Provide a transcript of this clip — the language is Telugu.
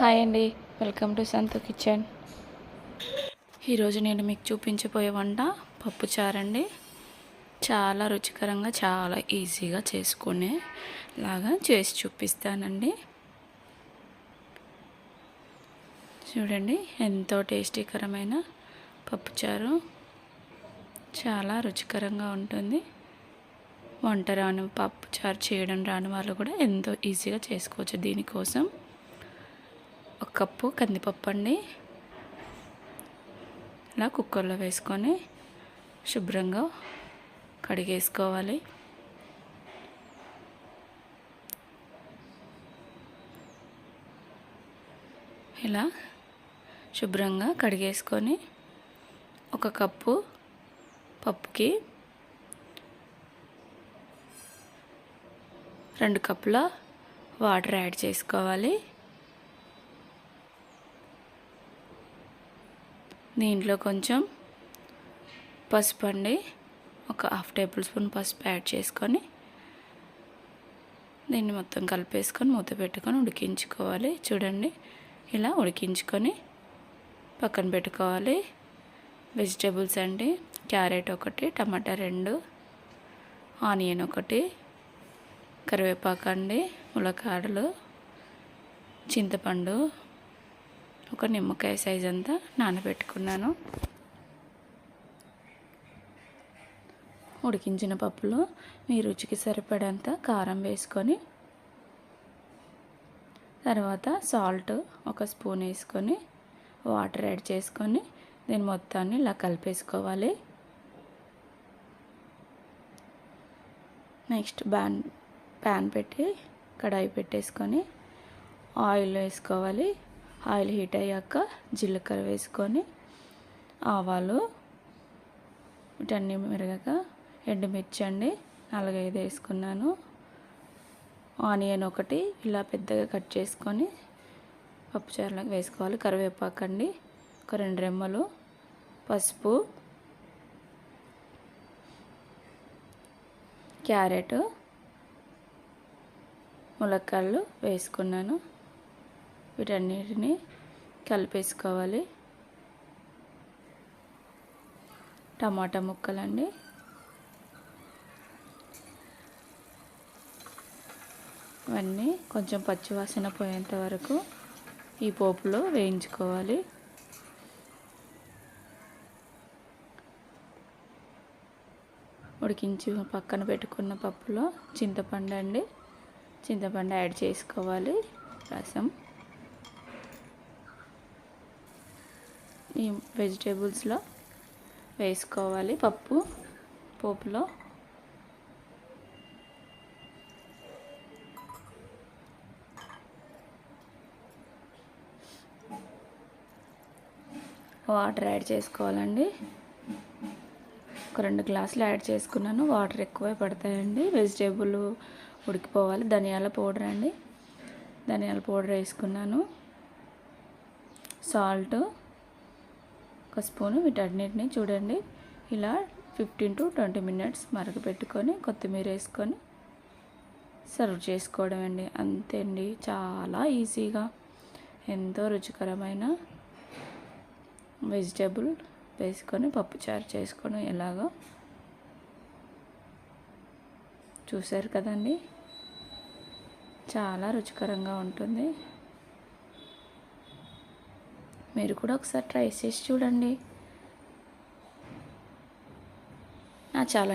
హాయ్ అండి. Welcome to Santhu kitchen. ఈరోజు నేను మీకు చూపించబోయే వంట పప్పు చారండి. చాలా రుచికరంగా చాలా ఈజీగా చేసుకునే లాగా చేసి చూపిస్తానండి. చూడండి ఎంతో టేస్టీకరమైన పప్పుచారు చాలా రుచికరంగా ఉంటుంది. వంట రాని పప్పు చారు చేయడం రాని వాళ్ళు కూడా ఎంతో ఈజీగా చేసుకోవచ్చు దీనికోసం. కప్పు కందిపప్పు అండి ఇలా కుక్కర్లో వేసుకొని శుభ్రంగా కడిగేసుకోవాలి. ఇలా శుభ్రంగా కడిగేసుకొని ఒక కప్పు పప్పుకి రెండు కప్పుల వాటర్ యాడ్ చేసుకోవాలి. దీంట్లో కొంచెం పసుపు అండి. ఒక హాఫ్ టేబుల్ స్పూన్ పసుపు యాడ్ చేసుకొని దీన్ని మొత్తం కలిపేసుకొని మూత పెట్టుకొని ఉడికించుకోవాలి. చూడండి ఇలా ఉడికించుకొని పక్కన పెట్టుకోవాలి. వెజిటేబుల్స్ అండి క్యారెట్ ఒకటి టమాటా రెండు ఆనియన్ ఒకటి కరివేపాకు అండి ములక్కాడలు చింతపండు ఒక నిమ్మకాయ సైజ్ అంతా నానబెట్టుకున్నాను. ఉడికించిన పప్పులో మీ రుచికి సరిపడంత కారం వేసుకొని తర్వాత సాల్ట్ ఒక స్పూన్ వేసుకొని వాటర్ యాడ్ చేసుకొని దీని మొత్తాన్ని ఇలా కలిపేసుకోవాలి. నెక్స్ట్ బ్యాన్ ప్యాన్ పెట్టి కడాయి పెట్టేసుకొని ఆయిల్ వేసుకోవాలి. ఆయిల్ హీట్ అయ్యాక జీలకర్ర వేసుకొని ఆవాలు వీటన్నీ మెరగక ఎండుమిర్చి అండి నాలుగైదు వేసుకున్నాను. ఆనియన్ ఒకటి ఇలా పెద్దగా కట్ చేసుకొని పప్పుచారులకు వేసుకోవాలి. కరివేపాకు అండి ఒక రెండు రెమ్మలు. పసుపు క్యారెట్ ములక్కాళ్ళు వేసుకున్నాను. వీటన్నిటిని కలిపేసుకోవాలి. టమాటా ముక్కలండి. ఇవన్నీ కొంచెం పచ్చివాసన పోయేంత వరకు ఈ పోపులో వేయించుకోవాలి. ఉడికించి పక్కన పెట్టుకున్న పప్పులో చింతపండు అండి. చింతపండు యాడ్ చేసుకోవాలి. రసం. ఈ వెజిటేబుల్స్లో వేసుకోవాలి పప్పు పోపులో. వాటర్ యాడ్ చేసుకోవాలండి. ఒక రెండు గ్లాసులు యాడ్ చేసుకున్నాను. వాటర్ ఎక్కువే పడతాయండి. వెజిటేబుల్ ఉడికిపోవాలి. ధనియాల పౌడర్ అండి. ధనియాల పౌడర్ వేసుకున్నాను. సాల్ట్. ఒక స్పూను వీటన్నిటిని చూడండి. ఇలా ఫిఫ్టీన్ టు ట్వంటీ మినిట్స్ మరగపెట్టుకొని కొత్తిమీర వేసుకొని సర్వ్ చేసుకోవడం అండి. అంతే అండి చాలా ఈజీగా. ఎంతో రుచికరమైన వెజిటేబుల్ వేసుకొని పప్పుచారు చేసుకొని ఎలాగో చూశారు కదండి. చాలా రుచికరంగా ఉంటుంది. మీరు కూడా ఒకసారి ట్రై చేసి చూడండి. చాలా